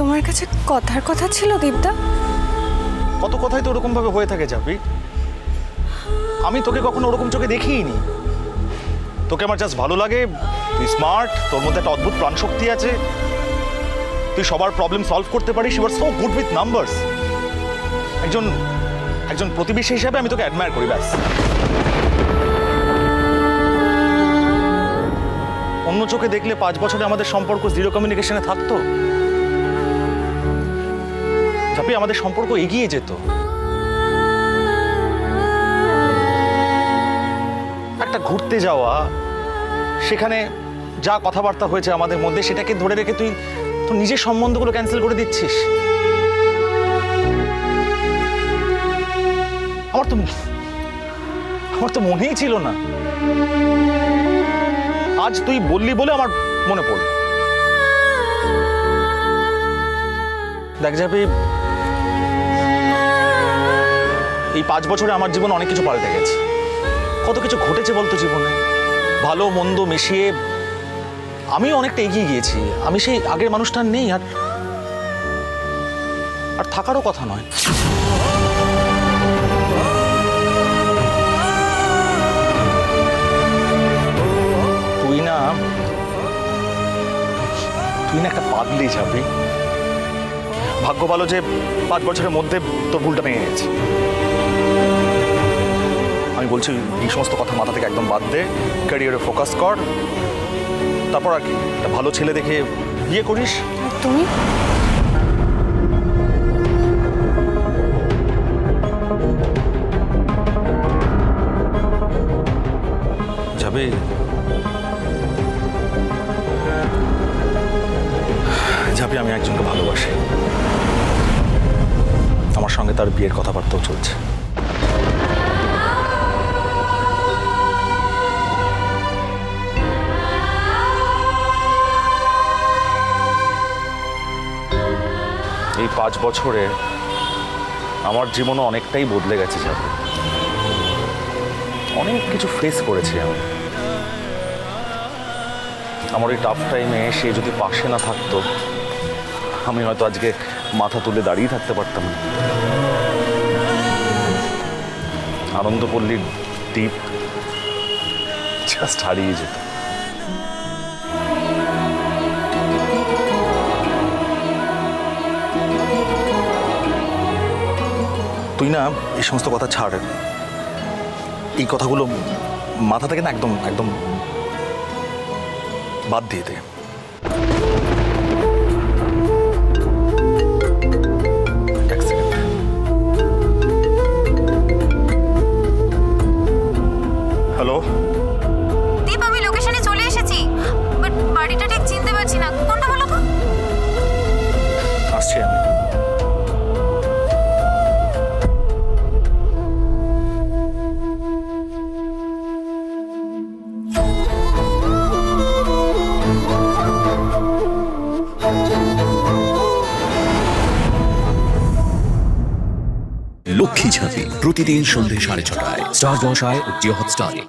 তোমার কাছে কথার কথা ছিল দীপদা কত কথাই তো ওরকম ভাবে হয়ে থাকে যাবি আমি তোকে কখনো ওরকম চোখে দেখিনি। তোকে আমার জাস্ট ভালো লাগে, তুই স্মার্ট তোর মধ্যে একটা অদ্ভুত প্রাণশক্তি আছে। তুই সবার প্রবলেম সলভ করতে পারিস you are so good with numbers একজন একজন প্রতিবেশী হিসাবে আমি তোকে অ্যাডমায়ার করি, ব্যাস। অন্য চোখে দেখলে পাঁচ বছরে আমাদের সম্পর্ক জিরো কমিউনিকেশনে থাকতো? ঝাপি আমাদের সম্পর্ক এগিয়ে যেত। একটা ঘুরতে যাওয়া, সেখানে যা কথাবার্তা হয়েছে আমাদের মধ্যে, সেটাকে ধরে রেখে তুই, তোর নিজের সম্বন্ধগুলো ক্যান্সেল করে দিচ্ছিস। আমার তো আমার তো মনেই ছিল না। আজ তুই বললি বলে আমার মনে পড়ল। দেখ যাবে এই পাঁচ বছরে আমার জীবন অনেক কিছু পাল্টে গেছে। কত কিছু ঘটেছে বলতো জীবনে? ভালো, মন্দ মিশিয়ে আমি অনেকটা এগিয়ে গিয়েছি। আমি সেই আগের মানুষটা নেই, আর আর থাকারও কথা নয়। তুই না তুই না একটা পাগলি যাবি ভাগ্য ভালো যে পাঁচ বছরের মধ্যে তোর ভুলটা ভেঙে গেছে। আমি বলছি এই সমস্ত কথা মাথা থেকে একদম বাদ দে ক্যারিয়ারে ফোকাস কর। তারপর আর কি একটা ভালো ছেলে দেখে বিয়ে করিস। তুমি? যাবে। যাবে আমি একজনকে ভালোবাসি। সঙ্গে তার বিয়ের কথাবার্তাও চলছে। এই পাঁচ বছরে আমার জীবনও অনেকটাই বদলে গেছে যাবে অনেক কিছু ফেস করেছি আমি। আমার ওই টাফ টাইমে সে যদি পাশে না থাকতো, আমি হয়তো আজকে মাথা তুলে দাঁড়িয়ে থাকতে পারতাম না। আনন্দপল্লীর দ্বীপ জাস্ট হারিয়ে যেত। তুই না এই সমস্ত কথা ছাড়। এই কথাগুলো মাথা থেকে না একদম একদম বাদ দিয়ে দে। হ্যালো? দীপ আমি লোকেশনে চলে এসেছি। বাট বাড়িটা ঠিক চিনতে পারছি না। কোনটা বলো তো? আসছি আমি। লক্ষ্মী ঝাঁপি প্রতিদিন সন্ধে সাড়ে ছটায়। স্টার জলসায় ও জিও হটস্টারে